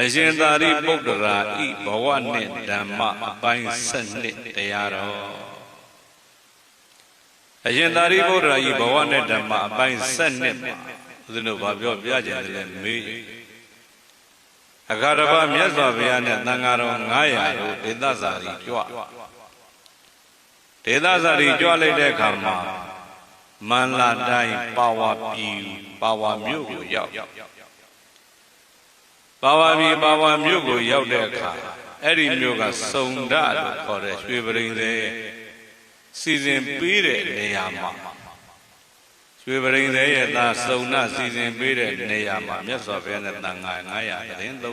အရှင်သာရိပုတ္တရာဤဘဝနှင့်ဓမ္မအပိုင်း7နှစ်တရားတော်အရှင်သာရိပုတ္တရာဤဘဝနှင့်ဓမ္မအပိုင်း7နှစ်မှာဦးဇင်းတို့ဘာပြောပြကြတယ်လဲမေးအခါတစ်ပါးမြတ်စွာဘုရားနဲ့သံဃာတော်900တို့ဒေသစာရီကြွဒေသစာရီကြွလိုက်တဲ့အခါမှာမန္လာတိုင်းပါဝါပြည်ပါဝါမြို့ကိုရောက် ပါဝါပြည်ပါဝါမြို့ကိုရောက်တဲ့အခါအဲ့ဒီမြို့ကစုံဒလို့ခေါ်တဲ့ရွှေပရိန်သေးစီစဉ်ပေးတဲ့နေရာမှာရွှေပရိန်သေးရဲ့သားစုံဒစီစဉ်ပေးတဲ့နေရာမှာမြတ်စွာဘုရားနဲ့တန်ခါ900သတင်း300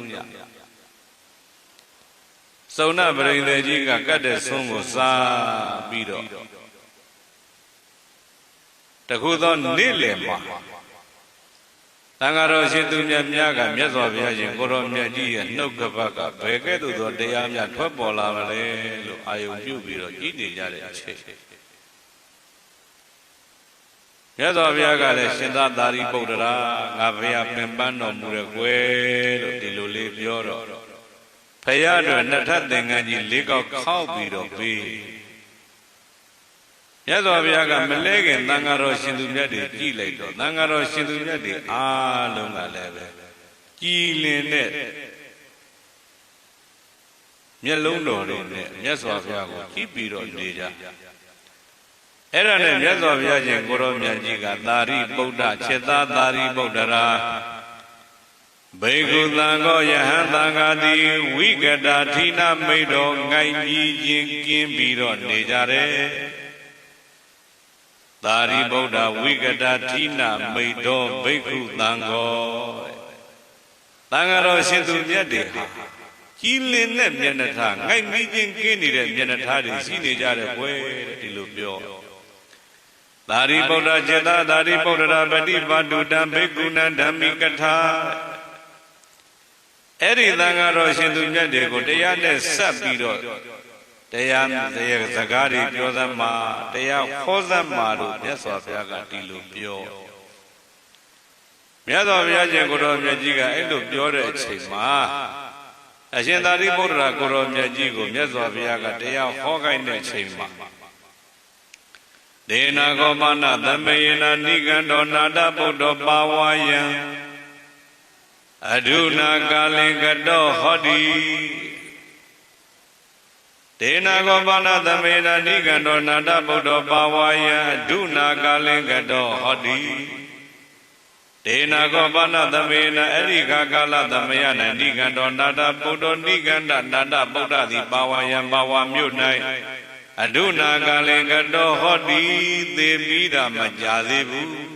စုံဒပရိန်သေးကြီးကကတ်တဲ့ဆုံးကိုစားပြီးတော့တခုသောနေ့လယ်မှာတန် ဃာတော်ရှင်သူမြတ်များကမြတ်စွာဘုရားရှင်ကိုရောမြတ်ကြီးရဲ့နှုတ်ကပတ်ကဘယ်ကဲ့သို့သောတရားများထွက်ပေါ်လာမလဲလို့အာယုံပြုပြီးတော့ကြည်နေကြတဲ့အချိန်မြတ်စွာဘုရားကလည်းရှင်သာသာရိပုတ္တရာငါဘုရားပင်ပန်းတော်မူရဲ့ကွယ်လို့ဒီလိုလေးပြောတော့ဖရာတော်နှစ်ထပ်သင်္ကန်းကြီးလေးကောက်ခောက်ပြီးတော့ပြီး မြတ်စွာဘုရားကမလဲခင်သံဃာတော်ရှင်သူမြတ်တွေကြည်လိုက်တော့သံဃာတော်ရှင်သူမြတ်တွေအားလုံးကလည်းပဲကြည်လင်တဲ့မျက်လုံးတော်တွေနဲ့မြတ်စွာဘုရားကိုကြည်ပြီးတော့နေကြအဲ့ဒါနဲ့မြတ်စွာဘုရားရှင်ကိုရောမြတ်ကြီးကသာရိပုတ္တချက်သားသာရိပုတ္တရာဘေကုသံဃောယဟန်သံဃာတိဝိကတာထိနာမိတ်တော်ငိုင်ကြီးချင်းကင်းပြီးတော့နေကြတယ် သာရိပုတ္တဝိကတာထိနာမိတ်တော်ဘိက္ခုသံဃောသံဃာတော်ရှင်သူမြတ်တွေဟာကြီးလင်းတဲ့မျက်နှာထားငိုက်မိချင်းကင်းနေတဲ့မျက်နှာထားတွေရှိနေကြတယ်ကွယ်တဲ့ဒီလိုပြောသာရိပုတ္တจิตသာရိပုတ္တရာပฏิပါတုတံဘိက္ခုနံဓမ္မိကထာအဲ့ဒီသံဃာတော်ရှင်သူမြတ်တွေကိုတရားနဲ့ဆက်ပြီးတော့ တရားတရားစကားတွေပြောသမှာတရားဟောသမှာတို့မြတ်စွာဘုရားကဒီလိုပြောမြတ်စွာဘုရားရှင်ကိုတော်မြတ်ကြီးကအဲ့လိုပြောတဲ့အချိန်မှာအရှင်သာရိပုတ္တရာကိုတော်မြတ်ကြီးကိုမြတ်စွာဘုရားကတရားဟောခိုင်းတဲ့အချိန်မှာဒေနာကောမနသမယေနာနိကန္တောနာတဗုဒ္ဓပါဝါယံအဒုနာကာလင်ကတောဟောတိ ဒေနာကောပါဏသမေနာနိကန္တောနာတဗုဒ္ဓပါဝါယအဒုနာကာလင်ကတောဟောတိဒေနာကောပါဏသမေနာအရိကာကာလသမယနနိကန္တောနာတဗုဒ္ဓနိကန္တနာတဗုဒ္ဓသည်ပါဝါယံပါဝါမြို့၌အဒုနာကာလင်ကတောဟောတိသေပြီးတာမကြသေးဘူး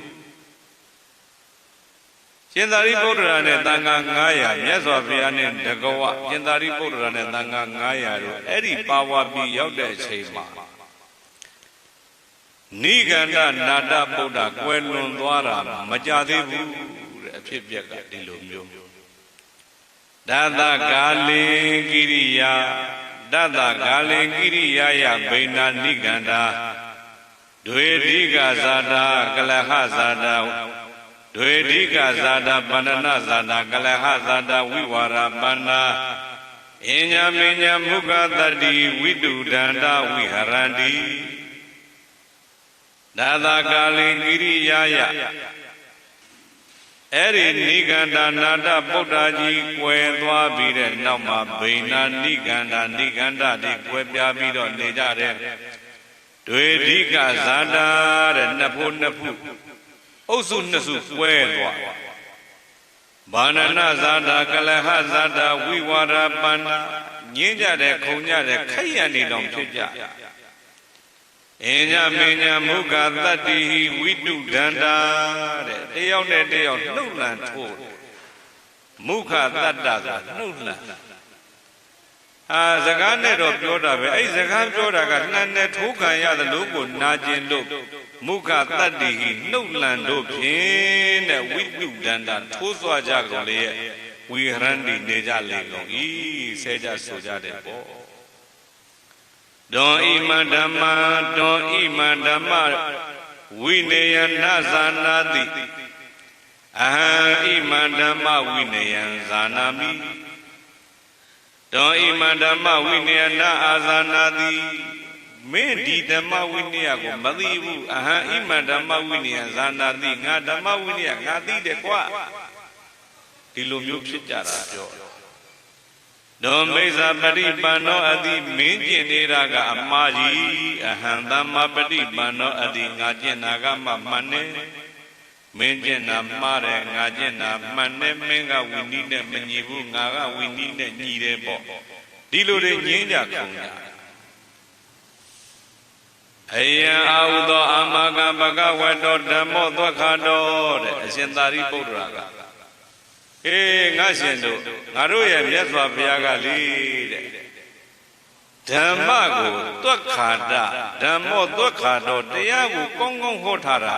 ရှင်သာရိပုတ္တရာနဲ့တန်ခါ900မြတ်စွာဘုရားနဲ့တကဝရှင်သာရိပုတ္တရာနဲ့တန်ခါ900တို့အဲ့ဒီပါဝါပြည်ရောက်တဲ့အချိန်မှာနိဂန္ဓနာတဗုဒ္ဓကွယ်လွန်သွားတာမကြသေးဘူးတဲ့အဖြစ်ပြက်ကဒီလိုမျိုးဒါသကာလင်ကိရိယာတတကာလင်ကိရိယာယဗိနာနိဂန္ဓာဒွေဓိကဇာတာကလဟဇာတာ ဒွေဓိကဇာတာပန္နနဇာတာကလဟဇာတာဝိဝါရပန္နာအညမညမုခတတိဝိတုဒန္တဝိဟရန္တိဒါသာကာလိကိရိယာယအဲ့ဒီနိဂန္ဓနာတပုဒ္ဒါကြီးကွယ်သွားပြီးတဲ့နောက်မှာဗိနာနိဂန္ဓနိဂန္ဓတွေကွယ်ပြားပြီးတော့နေကြတဲ့တွေဓိကဇာတာတဲ့နှစ်ဖို့နှစ်ဖို့ အုပ်စုနှစ်စုကွဲသွားဘာနနာဇာတာကလဟဇာတာဝိဝါရပန္နာညင်းကြတဲ့ခုံကြတဲ့ခက်ရနေတောင်ဖြစ်ကြအညမညမုခသတ္တိဝိတုဒန္တာတဲ့တယောက်နဲ့တယောက်နှုတ်လန်ထိုးမုခသတ္တဆိုနှုတ်လန်အာစကားနဲ့တော့ပြောတာပဲအဲ့စကားပြောတာကနှံနဲ့ထိုးခံရတယ်လို့ကိုနာကျင်လို့ မုခတတ္တိဟိနှုတ်လန်တို့ဖြင့်တဲ့ဝိပုဒန္တာထိုးစွာကြကုန်လေရဲ့ဝိဟရန္တိနေကြလေကုန်ဤဆဲကြဆိုကြတဲ့ပေါ့တောဣမဓမ္မာတောဣမဓမ္မဝိနေယနာဇာနာတိအဟံဣမဓမ္မဝိနေယံဇာနာမိတောဣမံဓမ္မဝိနည်းနာအာဇာနာတိ မင်းဒီဓမ္မဝိနည်းကိုမသိဘူးအဟံဣမံဓမ္မဝိနည်းဇာနာတိငါဓမ္မဝိနည်းငါသိတယ်ကွာဒီလိုမျိုးဖြစ်ကြတာပြောဒုံမိစ္ဆာပฏิပန္နောအတိမင်းကျင်နေတာကအမှားကြီးအဟံသမ္မာပฏิပန္နောအတိငါကျင်နာကမှမှန်နေမင်းကျင်နာမှားတယ်ငါကျင်နာမှန်နေမင်းကဝိနည်းနဲ့မညီဘူးငါကဝိနည်းနဲ့ညီတယ်ပေါ့ဒီလိုတွေငင်းကြခုံကြ အယံအာဟုသောအာမကံဘဂဝတောဓမ္မောသောခါတော်တဲ့အရှင်သာရိပုတ္တရာကအေးငါရှင်တို့ငါတို့ရဲ့မြတ်စွာဘုရားကလေတဲ့ဓမ္မကိုသွက်ခါတဓမ္မောသွက်ခါတော်တရားကိုကောင်းကောင်းဟောထားတာ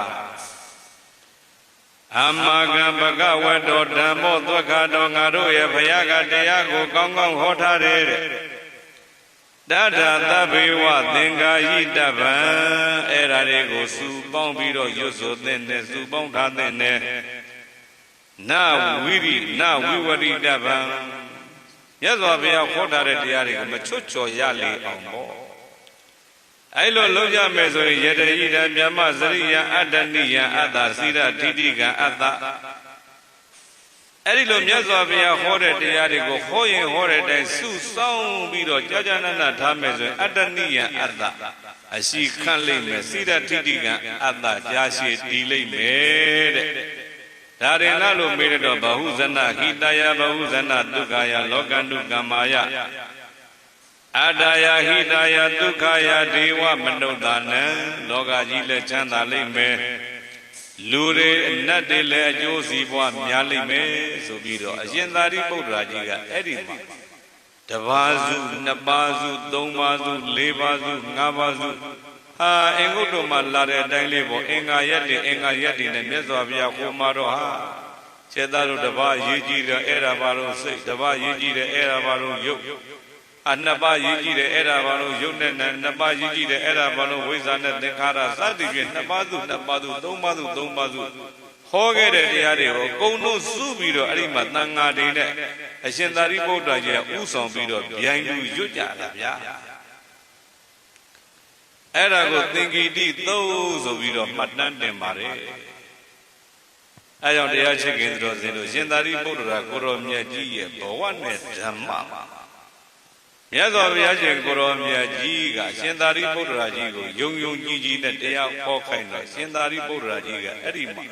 အမကံဘဂဝတောဓမ္မောသွက်ခါတော်ငါတို့ရဲ့ဘုရားကတရားကိုကောင်းကောင်းဟောထားတယ်တဲ့ တထာသဗ္ဗေဝသင်္ကာယိတဗံအဲ့ဓာတွေကိုစုပေါင်းပြီးတော့ရွတ်ဆိုတဲ့နဲ့စုပေါင်းထားတဲ့နဲ့နဝိရိနဝိဝရိတဗံမြတ်စွာဘုရားခေါ်ထားတဲ့တရားတွေကိုမချွတ်ချော်ရလေအောင်ပေါ့အဲ့လိုလုံးကြမယ်ဆိုရင်ယတရိတံမြမစရိယအတ္တနိယအတ္တစိရထိတိကံအတ္တ အဲ့ဒီလိုမြတ်စွာဘုရားဟောတဲ့တရားတွေကိုဟောရင်ဟောတဲ့အတိုင်းစုဆောင်းပြီးတော့ကြာကြာနာနာထားမယ်ဆိုရင်အတ္တနိယအတ္တအရှိခန့်လိမ့်မယ်စိရထိတိကံအတ္တကြာရှည်တည်လိမ့်မယ်တဲ့ဒါရင်လားလို့မေးတော့ဘဟုဇနဟိတယဘဟုဇနဒုက္ခယလောကန္တုကမ္မာယအတ္တယဟိတယဒုက္ခယဒေဝမနုဿာနံလောကကြီးလည်းချမ်းသာလိမ့်မယ် လူတွေအနတ်တွေလည်းအကျိုးစီးပွားများလိမ့်မယ်ဆိုပြီးတော့အရှင်သာရိပုတ္တရာကြီးကအဲ့ဒီမှာတပါးစုနှစ်ပါးစုသုံးပါးစုလေးပါးစုငါးပါးစုဟာအင်္ဂုတ္တမှာလာတဲ့အတိုင်းလေးပေါ့အင်္ဂါရက်တွေအင်္ဂါရက်တွေနဲ့မြတ်စွာဘုရားခေါ်มาတော့ဟာခြေသားတို့တပါးရေးကြည့်တယ်အဲ့ဒါဘာလို့စိတ်တပါးရေးကြည့်တယ်အဲ့ဒါဘာလို့ရုပ် အနှစ်ပါးရေးကြည့်တယ်အဲ့ဒါဘာလို့ရုပ်နဲ့နှစ်ပါးရေးကြည့်တယ်အဲ့ဒါဘာလို့ဝိဇ္ဇာနဲ့သင်္ခါရစသည်ဖြင့်နှစ်ပါးစုနှစ်ပါးစုသုံးပါးစုသုံးပါးစုဟောခဲ့တဲ့တရားတွေကိုအကုန်လုံးစုပြီးတော့အဲ့ဒီမှာတန်ဃာတွေနဲ့အရှင်သာရိပုတ္တရာကြီးကဥဆောင်ပြီးတော့ဗျိုင်းလူရွတ်ကြတာဗျာအဲ့ဒါကိုသင်္ကိတိသုံးဆိုပြီးတော့မှတ်တမ်းတင်ပါတယ်အဲကြောင့်တရားချစ်ခင်သူတော်စင်တို့ရှင်သာရိပုတ္တရာကိုရောမြတ်ကြီးရဲ့ဘဝနဲ့ဓမ္မ မြတ်စွာဘုရားရှင်ကိုရောမြတ်ကြီးကရှင်သာရိပုတ္တရာကြီးကိုယုံယုံကြည်ကြည်နဲ့တရားဟောခိုင်းတော့ရှင်သာရိပုတ္တရာကြီးကအဲ့ဒီမှာ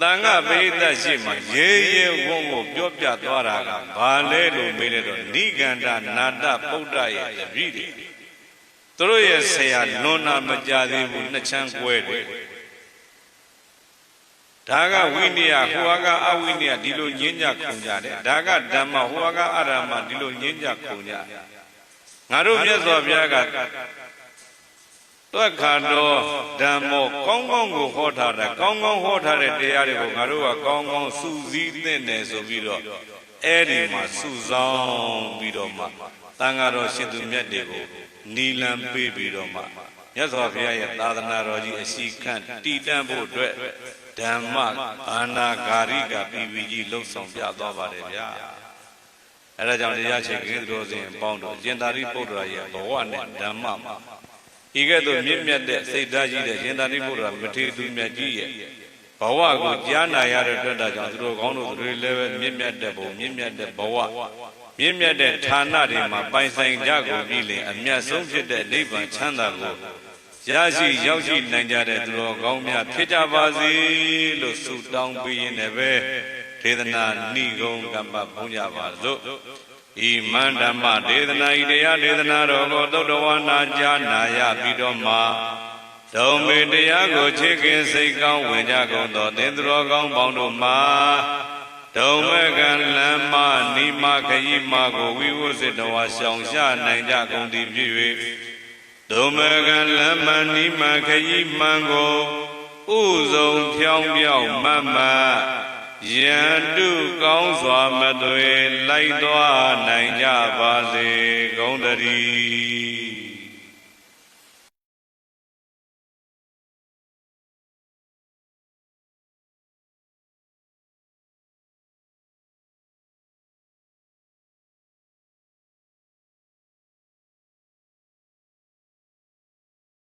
တန်ခပိဋကရှိမှရေရေဝုံကိုပြောပြသွားတာကဘာလဲလို့မေးလိုက်တော့နိဂန္ဓနာတပုဒ္ဒရဲ့တပည့်တွေသူတို့ရဲ့ဆရာလွန်နာမကြသေးဘူးနှစ်ချမ်းကွဲတယ် ဒါကဝိနည်းဟိုကအဝိနည်းဒီလိုညင်းကြခုန်ကြတယ်ဒါကဓမ္မဟိုကအရမဒီလိုညင်းကြခုန်ကြငါတို့မြတ်စွာဘုရားကတွက်ခါတော်ဓမ္မောကောင်းကောင်းကိုဟောထားတာကောင်းကောင်းဟောထားတဲ့တရားတွေကိုငါတို့ကကောင်းကောင်းစူးစီးသင့်တယ်ဆိုပြီးတော့အဲ့ဒီမှာစူဆောင်ပြီးတော့မှတန်ဃာတော်ရှင်သူမြတ်တွေကိုနီလံပေးပြီးတော့မှမြတ်စွာဘုရားရဲ့သာသနာတော်ကြီးအစီခန့်တည်တံ့ဖို့အတွက် ဓမ္မအာနာဂါရိကပြည်ပြည်ကြီးလှုပ်ဆောင်ပြသွားပါတယ်ဗျာအဲဒါကြောင့်တရားချေကင်းသူတော်စင်ပေါင်းတို့ကျင်သာရိပုတ္တရာရဲ့ဘဝနဲ့ဓမ္မမှာဤကဲ့သို့မြင့်မြတ်တဲ့စိတ်ဓာတ်ကြီးတဲ့ကျင်သာရိပုတ္တရာမထေရသူမြတ်ကြီးရဲ့ဘဝကိုကြားနာရတဲ့အတွက်ဒါကြောင့်သူတို့ကောင်းတို့တွေလည်းပဲမြင့်မြတ်တဲ့ဘုံမြင့်မြတ်တဲ့ဘဝမြင့်မြတ်တဲ့ဌာနတွေမှာပိုင်ဆိုင်ကြကုန်ပြီလေအမျက်ဆုံးဖြစ်တဲ့နိဗ္ဗာန်ချမ်းသာကို ရရှိရောက်ရှိနိုင်ကြတဲ့သူတော်ကောင်းများဖြစ်ကြပါစေလို့ဆုတောင်းပေးရင်လည်းပဲဒေသနာဏိကုံကမ္မဘုန်းကြပါစို့ဤမန္ဓမ္မဒေသနာဤတရားဒေသနာတော်ကိုသုတ္တဝနာကြားနာရပြီးတော့မှဒုံမေတရားကိုချစ်ခင်စိတ်ကောင်းဝင်ကြကုန်သောသင်္သူတော်ကောင်းပေါင်းတို့မှာဒုံမကံလမ်းမနိမခยีမကိုဝိဝုစိတဝါရှောင်ရှားနိုင်ကြကုန်သည်ဖြစ်၍ ဒုမကံလမ်းမနိမခยีမှန်ကိုဥဆုံးဖြောင်းပြောင်းမတ်မတ်ယန္တုကောင်းစွာမသွေလိုက်သွားနိုင်ကြပါစေဂုံတရီ